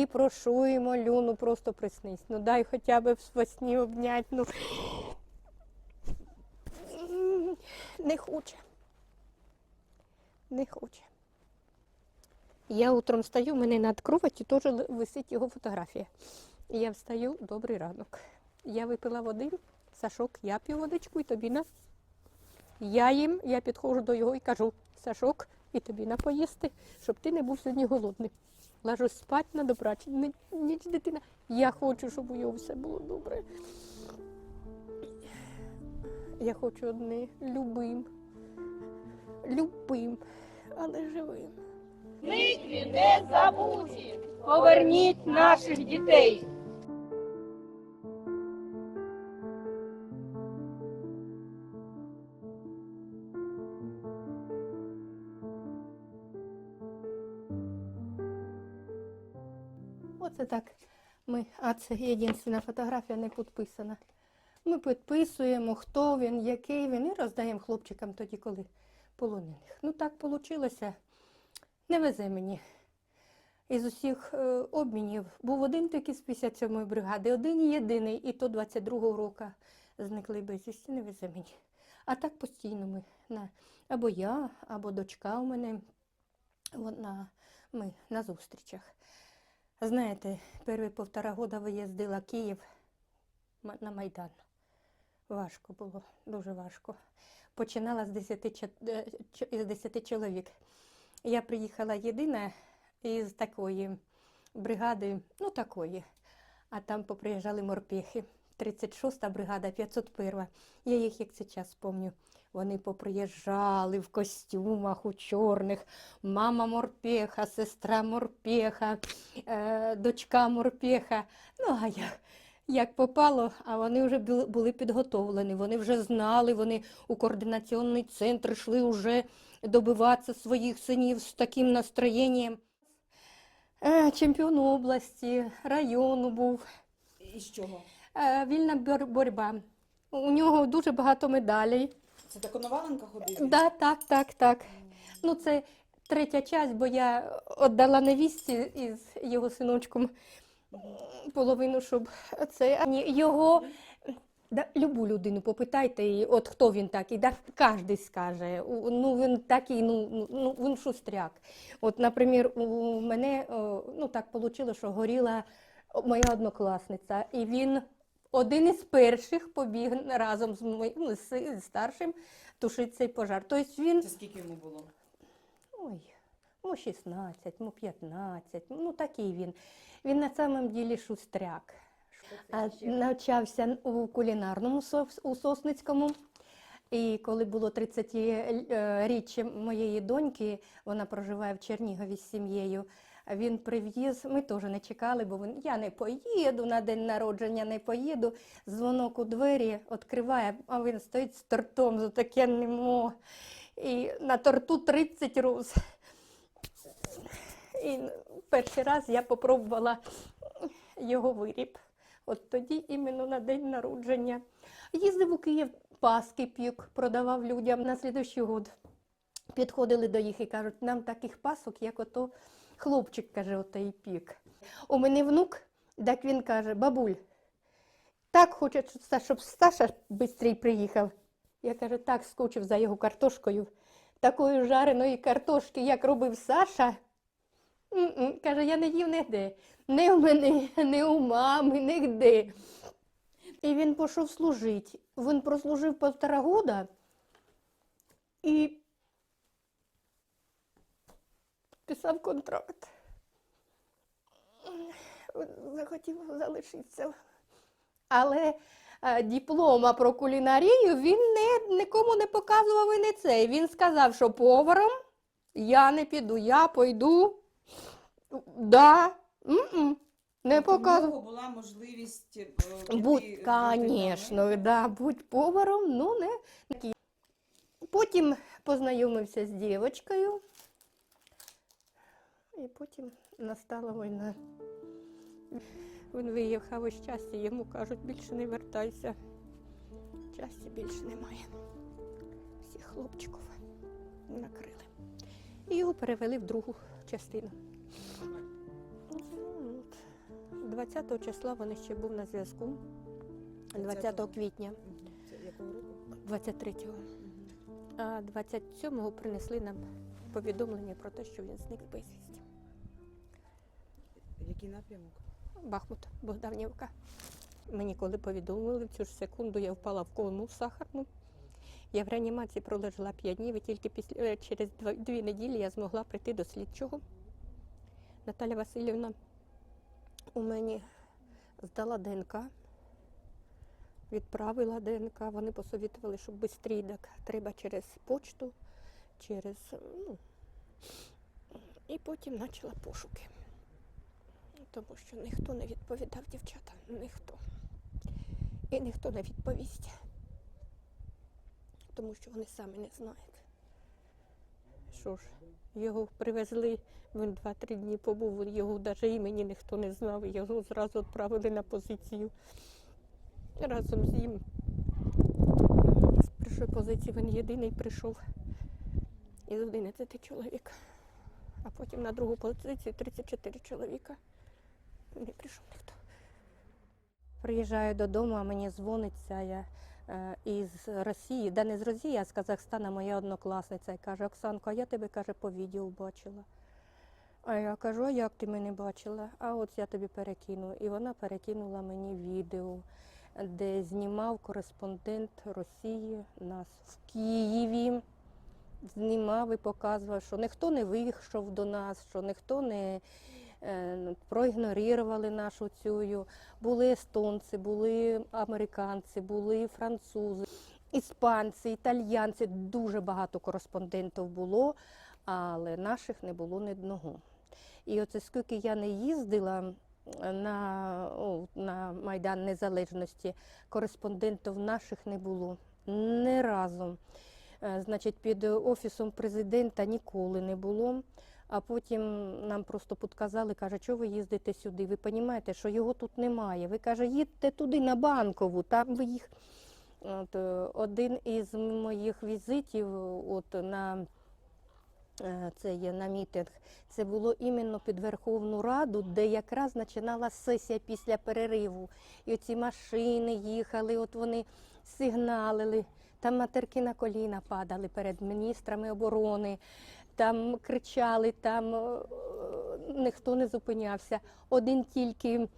і прошу і молю, ну просто приснись. Ну дай хоча б в сні обнять. Ну не хоче. Не хоче. Я утром встаю, в мене над кроватю теж висить його фотографія. Я встаю, добрий ранок. Я випила води, Сашок, я п'ю водичку і тобі на. Я їм, я підходжу до його і кажу, Сашок, і тобі на поїсти, щоб ти не був сьогодні голодний. Ложусь спать на добрач. Ні- Ніч дитина. Я хочу, щоб у його все було добре. Я хочу одне любим. Любим, але живим. Нитві не забуті. Поверніть наших дітей. Так. Ми, а це єдина фотографія не підписана. Ми підписуємо, хто він, який він, і роздаємо хлопчикам тоді, коли полонених. Ну так вийшло. Не везе мені. Із усіх е, обмінів був один тільки з 57-ї бригади, один єдиний, і то 22-го року зникли безвісті, не везе мені. А так постійно ми на або я, або дочка у мене вона, ми на зустрічах. Знаєте, перші півтора года виїздила Київ на Майдан. Важко було, дуже важко. Починала з 10, чо- е, чо- із 10 чоловік. Я приїхала єдина із такої бригади, ну такої, а там поприїжджали морпехи. 36-та бригада, 501. Я їх як зараз пам'ятаю. Вони поприїжджали в костюмах у чорних. Мама морпеха, сестра морпеха, е, дочка морпеха. Ну, а як, як попало, а вони вже були, були підготовлені, вони вже знали, вони у координаційний центр йшли вже добиватися своїх синів з таким настроєнням. Е, чемпіон області, району був. І з чого? Е, вільна бор- боротьба. У нього дуже багато медалей. Це так Коноваленко ходив? Да, так, так, так. Ну, це третя часть, бо я віддала невісті із його синочком половину, щоб це його. Да, любу людину попитайте, і от хто він такий, да, кожен скаже. Ну він такий, ну, ну, ну він шустряк. От, наприклад, у мене ну так вийшло, що горіла моя однокласниця, і він один із перших побіг разом з моїм ну, з старшим тушити цей пожар. Тобто він Це скільки йому було? Ой, му 16, му 15, ну такий він. Він на самом ділі шустряк. А навчався у кулінарному у Сосницькому. І коли було 30-річчя моєї доньки, вона проживає в Чернігові з сім'єю. Він привіз, ми теж не чекали, бо він, я не поїду на день народження, не поїду. Дзвонок у двері відкриває, а він стоїть з тортом з таким о, І на торту 30 роз. І перший раз я попробувала його виріб. От тоді іменно на день народження. Їздив у Київ, паски пік, продавав людям на слідуючий год. Підходили до їх і кажуть, нам таких пасок, як ото хлопчик каже, отей пік. У мене внук, так він каже, бабуль, так хоче, щоб Саша швидше приїхав. Я кажу, так скучив за його картошкою. Такої жареної картошки, як робив Саша. М-м, Каже, я не їв нігде. Не у мене, не у мами, нігде. І він пішов служити. Він прослужив півтора года і писав контракт. Захотів залишитися. Але е, диплома про кулінарію він не, нікому не показував і не цей. Він сказав, що поваром я не піду, я пойду. Да. М-м. Не Тобто показував. була можливість е, піти Будь, звісно, да, будь поваром, ну не. Потім познайомився з дівчинкою, і потім настала війна. Він виїхав із щастя, йому кажуть, більше не вертайся. Щастя більше немає. Всіх хлопчиків накрили. І його перевели в другу частину. Ну, 20 числа вони ще був на зв'язку. 20 квітня, Це якого року? 23-го. А 27-го принесли нам повідомлення про те, що він зник безвісті. Який напрямок? Бахмут, Богданівка. Мені коли повідомили, в цю ж секунду я впала в кому сахарну. Я в реанімації пролежала 5 днів і тільки після, е, через два, дві неділі я змогла прийти до слідчого. Наталя Васильівна у мені здала ДНК, відправила ДНК. Вони посовітували, щоб швидше так треба через почту, через. Ну, і потім почала пошуки. Тому що ніхто не відповідав, дівчата, ніхто. І ніхто не відповість. Тому що вони самі не знають. Що ж, його привезли, він два-три дні побув, його навіть імені ніхто не знав, його зразу відправили на позицію. Разом з ним. З першої позиції він єдиний прийшов із 11 чоловік. А потім на другу позицію 34 чоловіка. Не прийшов ніхто. Приїжджаю додому, а мені дзвонить ця я е, із Росії, да не з Росії, а з Казахстана моя однокласниця і каже, Оксанко, а я тебе каже, по відео бачила. А я кажу, а як ти мене бачила? А от я тобі перекину. І вона перекинула мені відео, де знімав кореспондент Росії нас в Києві. Знімав і показував, що ніхто не вийшов до нас, що ніхто не проігнорували нашу цю. Були естонці, були американці, були французи, іспанці, італьянці. Дуже багато кореспондентів було, але наших не було ні одного. І оце скільки я не їздила на, о, на Майдан Незалежності, кореспондентів наших не було. Не разом. Е, Значить, під офісом президента ніколи не було. А потім нам просто підказали, каже, що ви їздите сюди? Ви розумієте, що його тут немає. Ви каже, їдьте туди на банкову, там ви їх. От, е, один із моїх візитів от, на, е, це є на мітинг, це було іменно під Верховну Раду, де якраз починала сесія після перериву. І оці машини їхали, от вони сигналили. Там матерки на коліна падали перед міністрами оборони, там кричали, там е, ніхто не зупинявся. Один тільки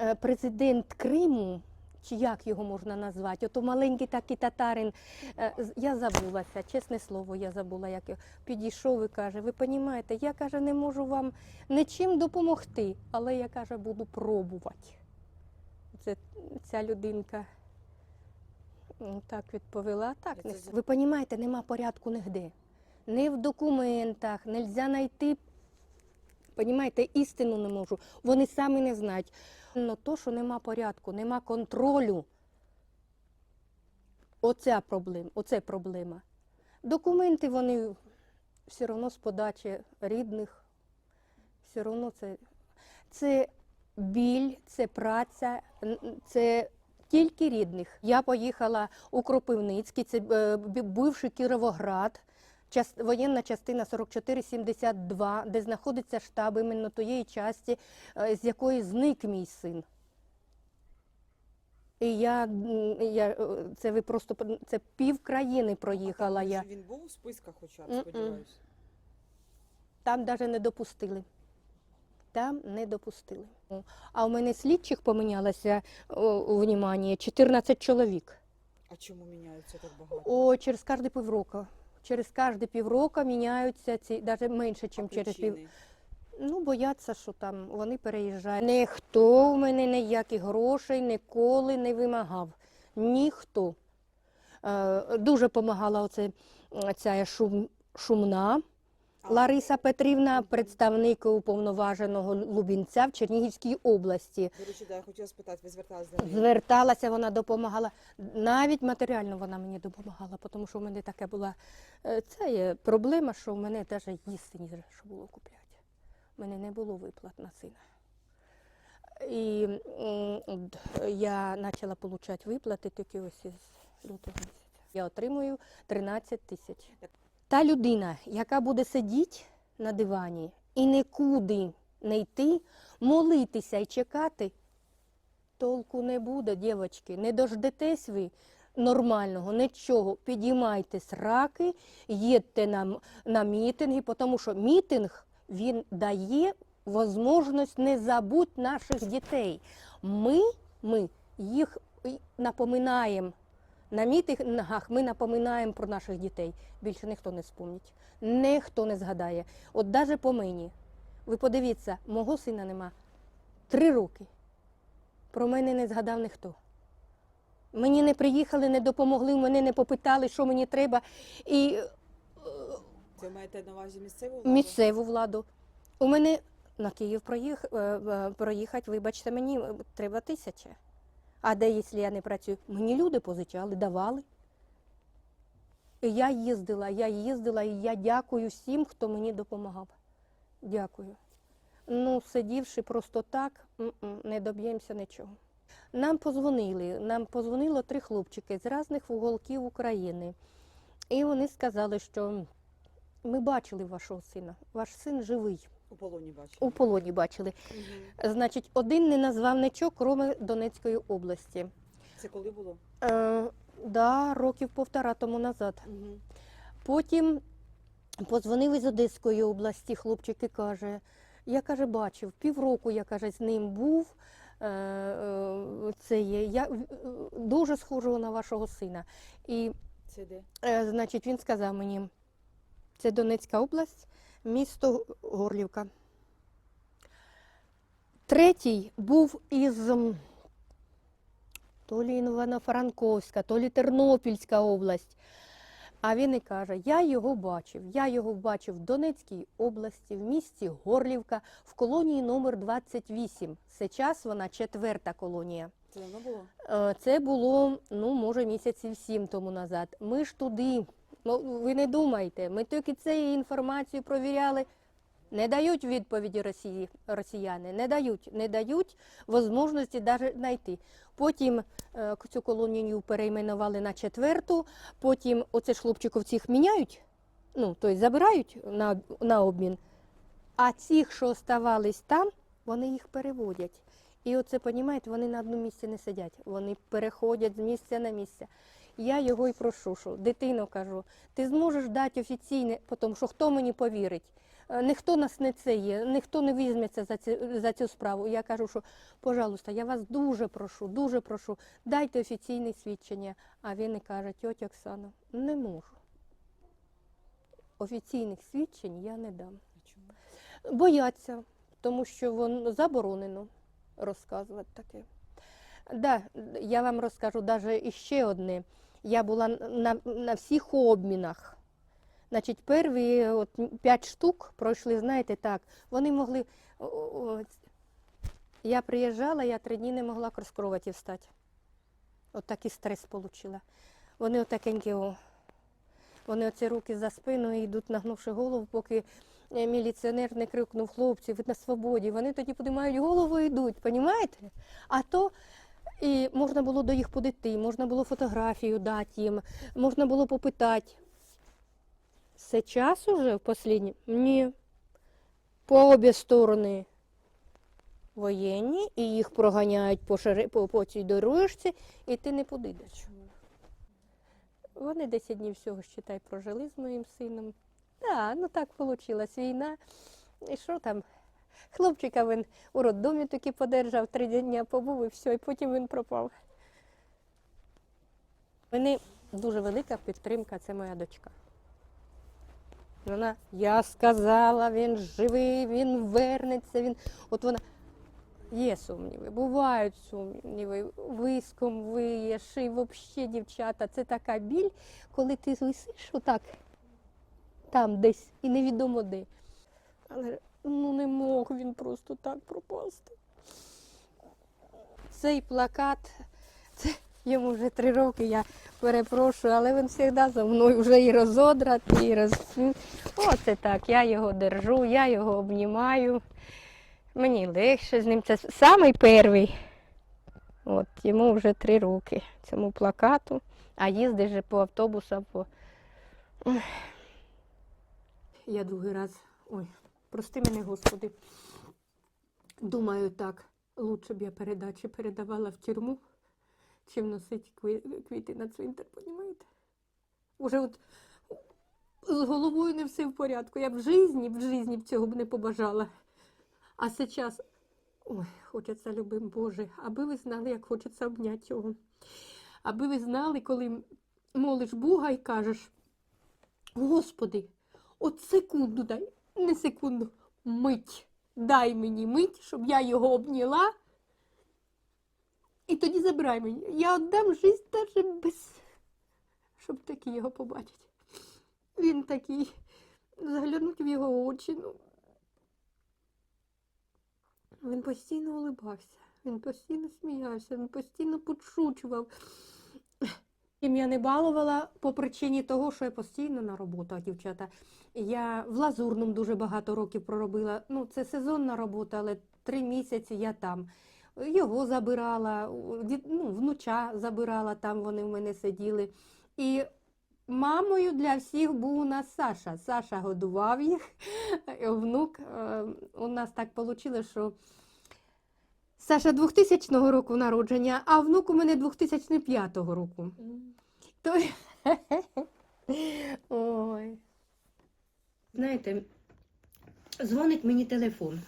е, президент Криму, чи як його можна назвати, ото маленький такий татарин, е, я забулася, чесне слово, я забула, як його підійшов і каже, ви розумієте, я каже, не можу вам нічим допомогти, але я каже, буду пробувати. Це ця людинка. Так відповіла. Так, не ви розумієте, нема порядку нігде. Не в документах, не можна знайти. Понімаєте, істину не можу. Вони самі не знають. Но то, що нема порядку, нема контролю. Оця проблема, оце проблема. Документи вони все одно з подачі рідних, все одно це, це біль, це праця, це тільки рідних. Я поїхала у Кропивницький, це е, бі- Кіровоград, воєнна частина 4472, де знаходиться штаб іменно тієї частини, е, з якої зник мій син. І я, я е, це ви просто це пів країни проїхала А там, я. Він був у списках хоча б, сподіваюся. Там навіть не допустили. Там не допустили. А у мене слідчих помінялося о, у внимання 14 чоловік. А чому міняються так багато? О, через кожні півроку. Через кожні півроку міняються ці, навіть менше, ніж через пів. Ну, бояться, що там вони переїжджають. Ніхто в мене ніяких грошей ніколи не вимагав. Ніхто. Е, дуже допомагала оце, ця шум, шумна. Лариса Петрівна, представник уповноваженого Лубінця в Чернігівській області. До речі, да, я хотіла спитати, ви зверталися до неї? Зверталася, вона допомагала. Навіть матеріально вона мені допомагала, тому що в мене така була е, це є проблема, що в мене навіть їсти ні що було купляти. У мене не було виплат на сина. І я почала отримати виплати тільки ось із лютого місяця. Я отримую 13 тисяч. Та людина, яка буде сидіти на дивані і нікуди не йти, молитися і чекати, толку не буде, дівчатки. Не дождетесь ви нормального, нічого. Підіймайтесь раки, їдьте на, на мітинги, тому що мітинг він дає можливість не забути наших дітей. Ми, ми їх напоминаємо. На мітингах ми напоминаємо про наших дітей. Більше ніхто не спомнить, ніхто не згадає. От навіть по мені. Ви подивіться, мого сина нема три роки. Про мене не згадав ніхто. Мені не приїхали, не допомогли, мене не попитали, що мені треба. І е, Ви маєте на увазі місцеву владу? місцеву владу. У мене на Київ проїх, е, е, проїхати, вибачте мені, треба тисяча. А де, якщо я не працюю? Мені люди позичали, давали. І я їздила, я їздила, і я дякую всім, хто мені допомагав. Дякую. Ну, сидівши просто так, не доб'ємося нічого. Нам позвонили, нам позвонило три хлопчики з різних уголків України. І вони сказали, що ми бачили вашого сина. Ваш син живий. У полоні бачу. У полоні бачили. Мгм. Значить, один не назвав нічого, крім Донецької області. Це коли було? Е, да, років півтора тому назад. Угу. Потім подзвонив із Одеської області, хлопчик і каже, я каже, бачив, півроку я каже, з ним був. е, е, Це є. Я дуже схожого на вашого сина. І Це де? Е, Значить, він сказав мені, це Донецька область, місто Горлівка. Третій був із то лі Івано-Франковська, то лі Тернопільська область. А він і каже: я його бачив. Я його бачив в Донецькій області, в місті Горлівка, в колонії номер 28. Сейчас вона четверта колонія. Це було? Е, Це було, ну, може, місяців сім тому назад. Ми ж туди, ну, ви не думайте, ми тільки цією інформацію провіряли. Не дають відповіді Росії, росіяни, не дають, не дають можливості навіть знайти. Потім е, цю колонію перейменували на четверту, потім оце ж хлопчиків цих міняють, ну, тобто забирають на, на обмін, а цих, що оставались там, вони їх переводять. І оце, понімаєте, вони на одному місці не сидять, вони переходять з місця на місце. Я його і прошу, що дитино кажу, ти зможеш дати офіційне, тому що хто мені повірить? Е, Ніхто нас не це є, ніхто не візьметься за цю, за цю справу. Я кажу, що, пожалуйста, я вас дуже прошу, дуже прошу, дайте офіційне свідчення. А він і каже, тьотя Оксана, не можу. Офіційних свідчень я не дам. Чому? Бояться, тому що воно заборонено розказувати таке. Да, я вам розкажу навіть іще одне. Я була на, на всіх обмінах. Значить, перші от, п'ять штук пройшли, знаєте, так. Вони могли. о, о, Я приїжджала, я три дні не могла з кроваті встати. От такий стрес отримала. Вони отакенькі, о. Вони оці руки за спиною йдуть, нагнувши голову, поки е, міліціонер не крикнув хлопці, ви на свободі. Вони тоді підіймають голову і йдуть, понімаєте? А то і можна було до їх подійти, можна було фотографію дати їм, можна було попитати. Все час уже в останній? Ні. По обі сторони воєнні, і їх проганяють по, шари, по, по цій дорожці, і ти не подійдеш. Чому? Вони 10 днів всього, считай, прожили з моїм сином. Так, ну так вийшла війна. І що там? Хлопчика він у роддомі таки подержав, три дні побув і все, і потім він пропав. Мені дуже велика підтримка це моя дочка. Вона, я сказала, він живий, він вернеться, він. От вона. Є сумніви, бувають сумніви, виском виєш, і взагалі, дівчата, це така біль, коли ти висиш отак, там десь, і невідомо де. Але ну не мог він просто так пропасти. Цей плакат, це йому вже три роки, я перепрошую, але він завжди за мною вже і розодратий, і роз... Оце так, я його держу, я його обнімаю. Мені легше з ним. Це самий перший. От, йому вже три роки цьому плакату, а їздить же по автобусам. По... Я другий раз. Ой, прости мене, Господи. Думаю, так, лучше б я передачі передавала в тюрму, чим носити квіти на цвинтар, понімаєте? Уже от з головою не все в порядку. Я в житті, в житті б цього б не побажала. А зараз, ой, хочеться, любим Боже, аби ви знали, як хочеться обняти його. Аби ви знали, коли молиш Бога і кажеш, Господи, от секунду дай, не секунду, мить. Дай мені мить, щоб я його обняла. І тоді забирай мені. Я віддам життя навіть без, щоб такі його побачити. Він такий, заглянуть в його очі. Ну, він постійно улибався, він постійно сміявся, він постійно подшучував. Я не балувала по причині того, що я постійно на роботах, дівчата. Я в лазурному дуже багато років проробила. Ну, це сезонна робота, але три місяці я там. Його забирала, ну, внуча забирала, там вони в мене сиділи. І мамою для всіх був у нас Саша. Саша годував їх, внук. е, У нас так вийшло, що Саша 2000 року народження, а внук у мене 2005 року. То... Ой. Знаєте, дзвонить мені телефон.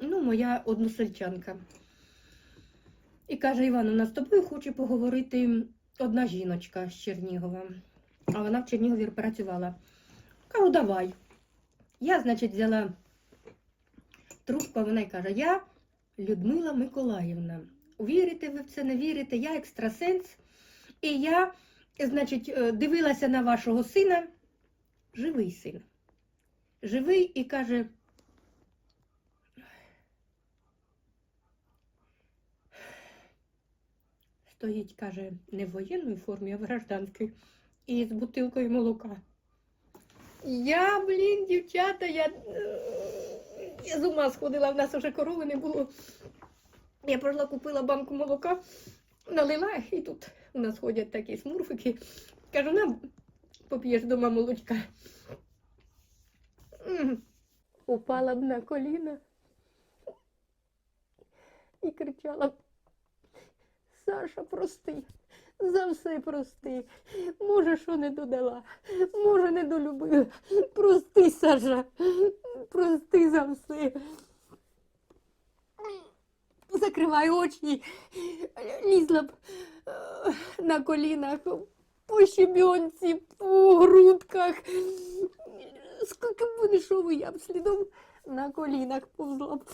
Ну, моя односельчанка. І каже, Івановна, з тобою хоче поговорити одна жіночка з Чернігова. А вона в Чернігові працювала. Кажу, давай. Я, значить, взяла трубку, а вона й каже, я Людмила Миколаївна. Вірите ви в це, не вірите? Я екстрасенс. І я, значить, е, дивилася на вашого сина, живий син. Живий і каже. Стоїть, каже, не в воєнній формі, а в гражданській. І з бутилкою молока. Я, блін, дівчата, я, е, я з ума сходила, в нас вже корови не було. Я пройшла, купила банку молока, налила, і тут у нас ходять такі смурфики. Кажу, нам поп'єш дома молочка. Упала б на коліна і кричала. Саша, прости, за все прости. Може, що не додала, може, не долюбила. Прости, Саша, прости за все. Закривай очі, лізла б е, на колінах, по щебінці, по грудках. Скільки б не йшов, я б слідом на колінах повзла б.